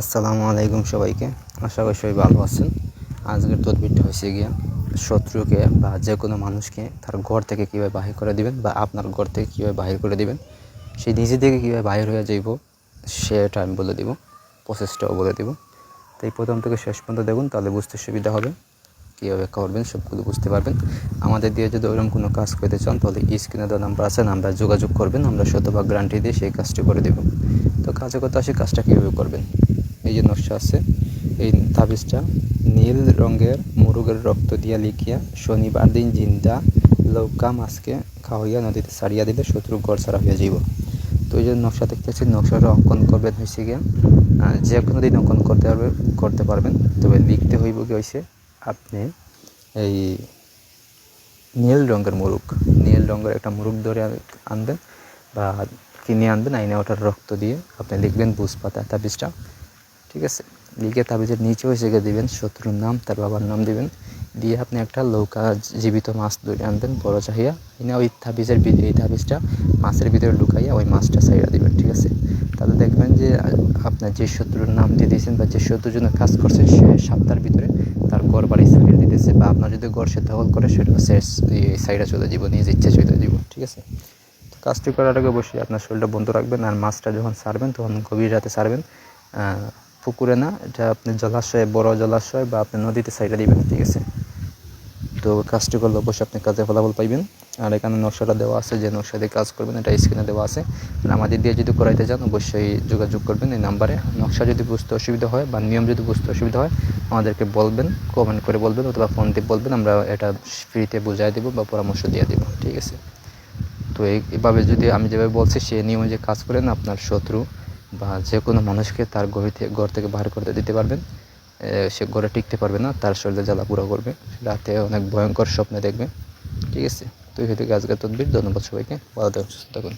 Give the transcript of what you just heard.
আসসালামু আলাইকুম সবাইকে। আশা করি সবাই ভালো আছেন। আজকের তদবিরটা হয়েছে গিয়া শত্রুকে বা যে কোনো মানুষকে তার ঘর থেকে কীভাবে বাহির করে দিবেন বা আপনার ঘর থেকে কীভাবে বাহির করে দিবেন সেই নিজে থেকে কীভাবে বাহির হয়ে যাইব, সেটা আমি বলে দিব প্রসেসটাও বলে দিব। তাই প্রথম থেকে শেষ পর্যন্ত দেখুন, তাহলে বুঝতে সুবিধা হবে কীভাবে করবেন, সবগুলো বুঝতে পারবেন। আমাদের দিয়ে যদি ওইরকম কোনো কাজ করতে চান, তাহলে স্ক্রিনে দেওয়া নাম্বার আছে নাম্বার যোগাযোগ করবেন, আমরা শতভাগ গ্যারান্টি দিয়ে সেই কাজটি করে দেব। তো কাজে কথা আসে, কাজটা কীভাবে করবেন? এই যে নকশা আছে, এই তাবিজটা নীল রঙের মুরগের রক্ত দিয়া লিখিয়া শনিবার দিন জিন্দা লৌকা মাছকে খাওয়াইয়া নদীতে ছাড়িয়া দিলে শত্রু ঘর ছাড়া হইয়া যাইব। তো এই যে নকশা দেখতে দেখতেছি নকশাটা অঙ্কন করবেন হয়েছে গিয়া যে কোনো দিন অঙ্কন করতে পারবে, করতে পারবেন। তবে লিখতে হইব কি হয়েছে আপনি এই নীল রঙের মুরুগ, নীল রঙের একটা মুরুগ ধরে আনবেন বা কিনে আনবেন, আইনে ওটার রক্ত দিয়ে আপনি লিখবেন বুঝ পাতা তাবিজটা। ঠিক আছে? লিখে তাবিজের নিচে হয়েছে গিয়ে দিবেন শত্রুর নাম তার বাবার নাম দিবেন। দিয়ে আপনি একটা লৌকা জীবিত মাছ ধরে আনবেন বড় চাহিয়া। এনে ওই তাবিজের এই তাবিজটা মাছের ভিতরে লুকাইয়া ওই মাছটা সাইডা দিবেন ঠিক আছে? তাহলে দেখবেন যে আপনার যে শত্রুর নাম দিয়ে দিয়েছেন বা যে শত্রুর জন্য কাজ করছেন সে সপ্তাহের ভিতরে তার ঘর বাড়ি সাইডে দিতেছে বা আপনার যদি ঘর সে দখল করে সেটা সাইডে চলে যাব নিজ ইচ্ছে চলে যাব ঠিক আছে? তো কাজটি করার আগে অবশ্যই আপনার শরীরটা বন্ধ রাখবেন আর মাছটা যখন ছাড়বেন তখন গভীর রাতে আহ, পুকুরে না, এটা আপনি জলাশয়ে, বড় জলাশয় বা আপনি নদীতে সাইডে দিবেন, ঠিক আছে? তো কাজটি করলে অবশ্যই আপনি কাজে ফলাফল পাইবেন। আর এখানে নকশাটা দেওয়া আছে, যে নকশা দিয়ে কাজ করবেন, এটা স্ক্রিনে দেওয়া আছে। আমাদের দিয়ে যদি করাইতে চান, অবশ্যই যোগাযোগ করবেন এই নাম্বারে। নকশা যদি বুঝতে অসুবিধা হয় বা নিয়ম যদি বুঝতে অসুবিধা হয়, আমাদেরকে বলবেন কমেন্ট করে বলবেন অথবা ফোন দিয়ে বলবেন, আমরা এটা ফ্রিতে বুঝাই দেবো বা পরামর্শ দিয়ে দেবো, ঠিক আছে? তো এই- এইভাবে যদি আমি যেভাবে বলছি, সে নিয়ম যে কাজ করেন, আপনার শত্রু বা যে কোনো মানুষকে তার গভীর থেকে ঘর থেকে বাহির করতে দিতে পারবেন। সে ঘরে টিকতে পারবে না, তার শরীরে জ্বালা পুরো করবে। রাতে অনেক ভয়ঙ্কর স্বপ্নে দেখবে। ঠিক আছে? তুই হয়তো গাছ আজকের তদবির ধন্যবাদ সবাইকে। ভালো থাকুন, সুস্থ থাকুন।